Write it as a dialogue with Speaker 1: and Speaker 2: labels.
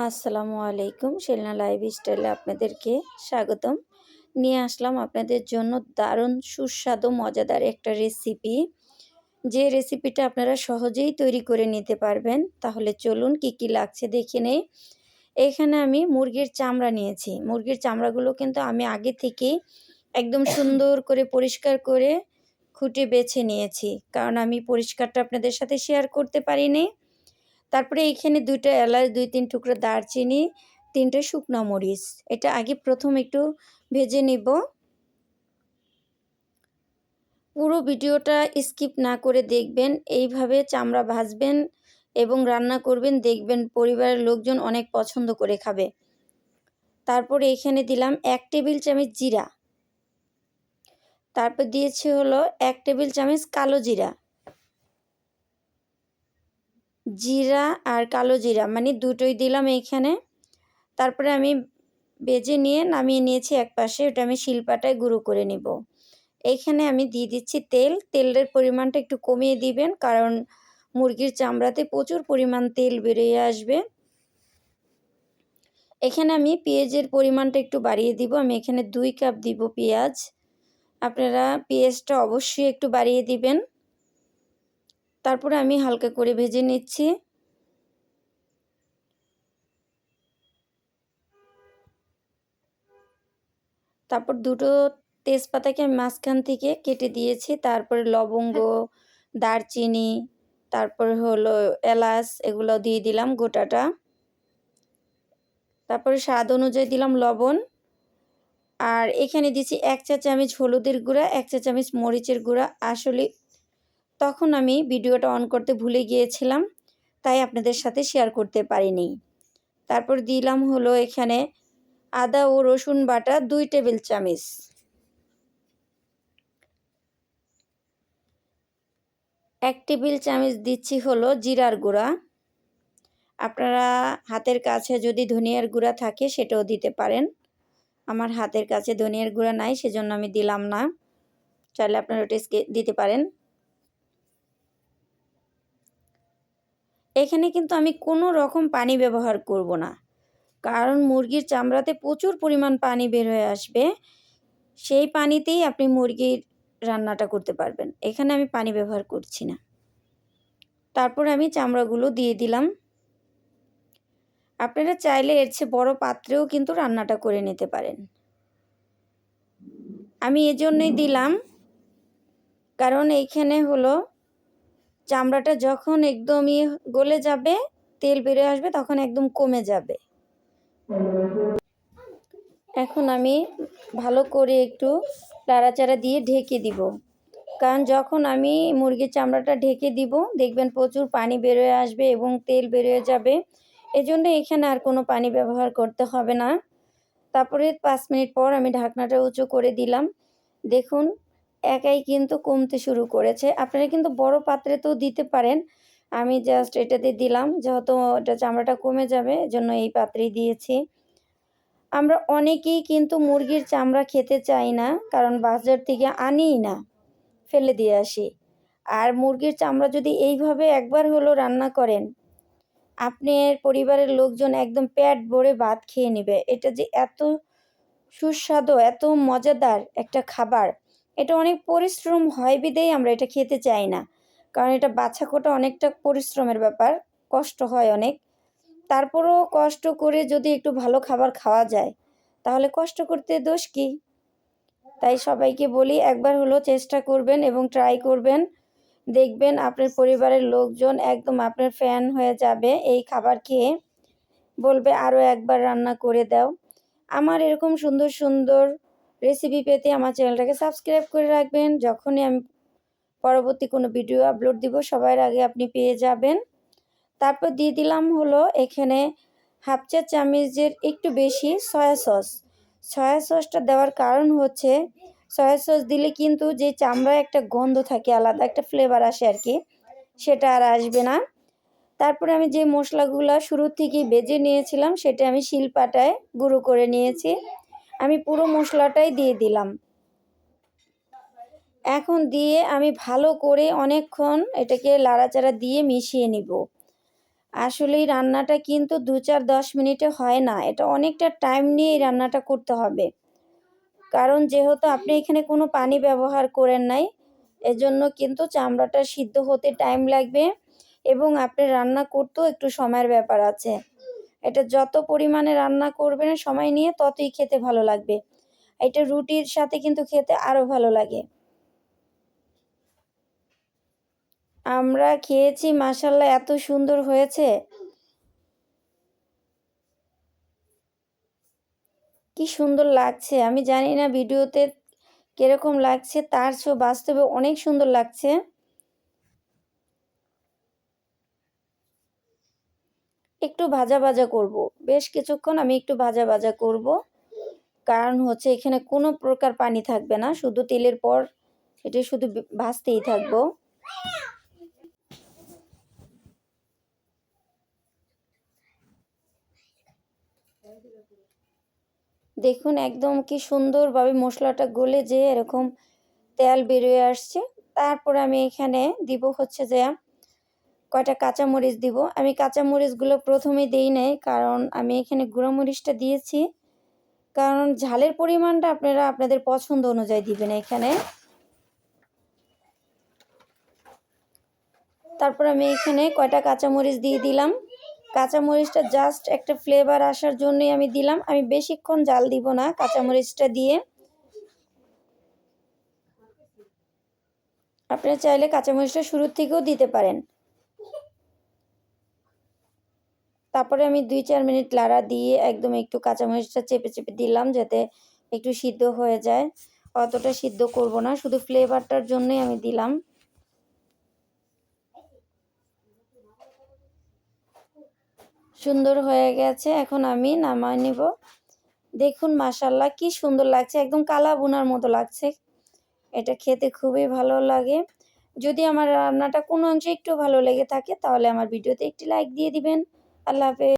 Speaker 1: আসসালামু আলাইকুম, শেলনা লাইফ স্টাইলে আপনাদেরকে স্বাগতম। নিয়ে আসলাম আপনাদের জন্য দারুণ, সুস্বাদু, মজাদার একটা রেসিপি যে রেসিপিটা আপনারা সহজেই তৈরি করে নিতে পারবেন, তাহলে চলুন কি কি লাগছে দেখে নেই। এখানে আমি মুরগির চামড়া নিয়েছি। মুরগির চামড়াগুলো কিন্তু আমি আগে থেকেই একদম সুন্দর করে পরিষ্কার করে খুঁটে বেছে নিয়েছি। কারণ আমি পরিষ্কারটা আপনাদের সাথে শেয়ার করতে পারিনি। তারপরে এইখানে দুইটা এলাচ, দুই, তিন টুকরো দারচিনি, তিনটে শুকনো মরিচ। এটা আগে প্রথম একটু ভেজে নিব। পুরো ভিডিওটা স্কিপ না করে দেখবেন, এইভাবে চামড়া ভাজবেন এবং রান্না করবেন, দেখবেন পরিবারের লোকজন অনেক পছন্দ করে খাবে। তারপরে এখানে দিলাম এক টেবিল চামচ জিরা। তারপর দিয়েছি হলো এক টেবিল চামচ কালো জিরা। জিরা আর কালো জিরা মানে দুটোই দিলাম এইখানে। তারপরে আমি বেজে নিয়ে নামিয়ে নিয়েছি এক পাশে ওটা আমি শিলপাটায় গুঁড়ো করে নিব। এইখানে আমি দিয়ে দিচ্ছি তেল। তেলের পরিমাণটা একটু কমিয়ে দিবেন, কারণ মুরগির চামড়াতে প্রচুর পরিমাণ তেল বেরিয়ে আসবে। এখানে আমি পেঁয়াজের পরিমাণটা একটু বাড়িয়ে দিব। আমি এখানে দুই কাপ দিব পেঁয়াজ। আপনারা পেঁয়াজটা অবশ্যই একটু বাড়িয়ে দিবেন। তারপরে আমি হালকা করে ভেজে নিচ্ছি। তারপর দুটো তেজপাতাকে আমি মাঝখান থেকে কেটে দিয়েছি। তারপরে লবঙ্গ, দারচিনি, তারপর হলো এলাচ, এগুলো দিয়ে দিলাম গোটাটা। তারপরে স্বাদ অনুযায়ী দিলাম লবণ। আর এখানে দিচ্ছি এক চা চামচ হলুদের গুঁড়া, এক চা চামচ মরিচের গুঁড়া। আসলে তখন আমি ভিডিওটা অন করতে ভুলে গিয়েছিলাম, তাই আপনাদের সাথে শেয়ার করতে পারিনি। তারপর দিলাম হলো এখানে আদা ও রসুন বাটা দুই টেবিল চামচ। এক টেবিল চামচ দিচ্ছি হলো জিরার গুঁড়া। আপনারা হাতের কাছে যদি ধনিয়ার গুঁড়া থাকে সেটাও দিতে পারেন। আমার হাতের কাছে ধনিয়ার গুঁড়া নাই, সেজন্য আমি দিলাম না। চাইলে আপনারা ওটা দিতে পারেন। এখানে কিন্তু আমি কোনো রকম পানি ব্যবহার করব না। কারণ মুরগির চামড়াতে প্রচুর পরিমাণ পানি বের হয়ে আসবে। সেই পানিতেই আপনি মুরগির রান্নাটা করতে পারবেন। এখানে আমি পানি ব্যবহার করছি না। তারপর আমি চামড়াগুলো দিয়ে দিলাম। আপনারা চাইলে এর চেয়ে বড়ো পাত্রেও কিন্তু রান্নাটা করে নিতে পারেন। আমি এজন্যই দিলাম। কারণ এইখানে হলো চামড়াটা যখন একদমই গলে যাবে, তেল বেরিয়ে আসবে, তখন একদম কমে যাবে। এখন আমি ভালো করে একটু লাড়াচাড়া দিয়ে ঢেকে দিব। কারণ যখন আমি মুরগির চামড়াটা ঢেকে দিব, দেখবেন প্রচুর পানি বেরোয় আসবে এবং তেল বেরোয় যাবে। এজন্য এখানে আর কোনো পানি ব্যবহার করতে হবে না। তারপরে পাঁচ মিনিট পর আমি ঢাকনাটা উঁচু করে দিলাম। দেখুন একাই কিন্তু কমতে শুরু করেছে। আপনারা কিন্তু বড় পাত্রে তো দিতে পারেন। আমি জাস্ট এটাতে দিলাম, যেহেতু এটা চামড়াটা কমে যাবে জন্য এই পাত্রেই দিয়েছি। আমরা অনেকেই কিন্তু মুরগির চামড়া খেতে চাই না, কারণ বাজার থেকে আনিই না, ফেলে দিয়ে আসি। আর মুরগির চামড়া যদি এইভাবে একবার হলো রান্না করেন আপনার পরিবারের লোকজন একদম প্যাট ভরে ভাত খেয়ে নেবে। এটা যে এত সুস্বাদু, এত মজাদার একটা খাবার। এটা অনেক পরিশ্রম হয় বিদেই আমরা এটা খেতে চাই না। কারণ এটা বাছা কোটা অনেকটা পরিশ্রমের ব্যাপার, কষ্ট হয় অনেক। তারপরও কষ্ট করে যদি একটু ভালো খাবার খাওয়া যায়, তাহলে কষ্ট করতে দোষ কি? তাই সবাইকে বলি, একবার হলো চেষ্টা করবেন এবং ট্রাই করবেন। দেখবেন আপনার পরিবারের লোকজন একদম আপনার ফ্যান হয়ে যাবে, এই খাবার খেয়ে। বলবে আরও একবার রান্না করে দাও। আমার এরকম সুন্দর সুন্দর রেসিপি পেতে আমার চ্যানেলটাকে সাবস্ক্রাইব করে রাখবেন। যখনই আমি পরবর্তী কোনো ভিডিও আপলোড দিব, সবার আগে আপনি পেয়ে যাবেন। তারপর দিয়ে দিলাম হলো এখানে হাফ চা চামচের একটু বেশি সয়া সস সয়া সসটা দেওয়ার কারণ হচ্ছে সয়া সস দিলে কিন্তু যে চামড়ায় একটা গন্ধ থাকে, আলাদা একটা ফ্লেভার আসে আর কি, সেটা আর আসবে না। তারপরে আমি যে মশলাগুলো শুরু থেকেই বেজে নিয়েছিলাম, সেটা আমি শিলপাটায় গুঁড়ো করে নিয়েছি। আমি পুরো মশলাটাই দিয়ে দিলাম। এখন দিয়ে আমি ভালো করে অনেকক্ষণ এটাকে লাড়াচাড়া দিয়ে মিশিয়ে নিব। আসলে এই রান্নাটা কিন্তু দু চার দশ মিনিটে হয় না, এটা অনেকটা টাইম নিয়ে এই রান্নাটা করতে হবে। কারণ যেহেতু আপনি এখানে কোনো পানি ব্যবহার করেন নাই, এজন্য কিন্তু চামড়াটা সিদ্ধ হতে টাইম লাগবে এবং আপনি রান্না করতেও একটু সময়ের ব্যাপার আছে। এটা যত পরিমাণে রান্না করবেন সময় নিয়ে ততই খেতে ভালো লাগবে। এটা রুটির সাথে কিন্তু খেতে আরও ভালো লাগে। আমরা খেয়েছি মাসাল্লাহ এত সুন্দর হয়েছে। কি সুন্দর লাগছে, আমি জানি না ভিডিওতে কীরকম লাগছে, তার চেয়েও বাস্তবে অনেক সুন্দর লাগছে। একটু ভাজা ভাজা করব। বেশ কিছুক্ষণ আমি একটু ভাজা ভাজা করব। কারণ হচ্ছে এখানে কোনো প্রকার পানি থাকবে না, শুধু তেলের পর এটা শুধু ভাজতেই থাকব। দেখুন একদম কি সুন্দরভাবে মশলাটা গলে যে এরকম তেল বেরিয়ে আসছে। তারপরে আমি এখানে দিব হচ্ছে যে কয়টা কাঁচামরিচ দিব? আমি কাঁচামরিচগুলো প্রথমে দেই নাই, কারণ আমি এখানে গুঁড়ো মরিচটা দিয়েছি। কারণ ঝালের পরিমাণটা আপনারা আপনাদের পছন্দ অনুযায়ী দিবেন এখানে। তারপর আমি এখানে কয়টা কাঁচামরিচ দিয়ে দিলাম। কাঁচামরিচটা জাস্ট একটা ফ্লেভার আসার জন্যই আমি দিলাম। আমি বেশিক্ষণ জাল দিব না কাঁচামরিচটা দিয়ে। আপনারা চাইলে কাঁচামরিচটা শুরুর থেকেও দিতে পারেন। তারপরে আমি দুই চার মিনিট লাড়া দিয়ে একদম একটু কাঁচামরিচটা চেপে চেপে দিলাম যাতে একটু সিদ্ধ হয়ে যায়। অতটা সিদ্ধ করব না, শুধু ফ্লেভারটার জন্যই আমি দিলাম। সুন্দর হয়ে গেছে, এখন আমি নামাই নিব। দেখুন মাসাল্লাহ কি সুন্দর লাগছে, একদম কালা বোনার মতো লাগছে। এটা খেতে খুবই ভালো লাগে। যদি আমার রান্নাটা কোনো অংশে একটু ভালো লেগে থাকে, তাহলে আমার ভিডিওতে একটি লাইক দিয়ে দিবেন। আল্লাহ হাফেজ।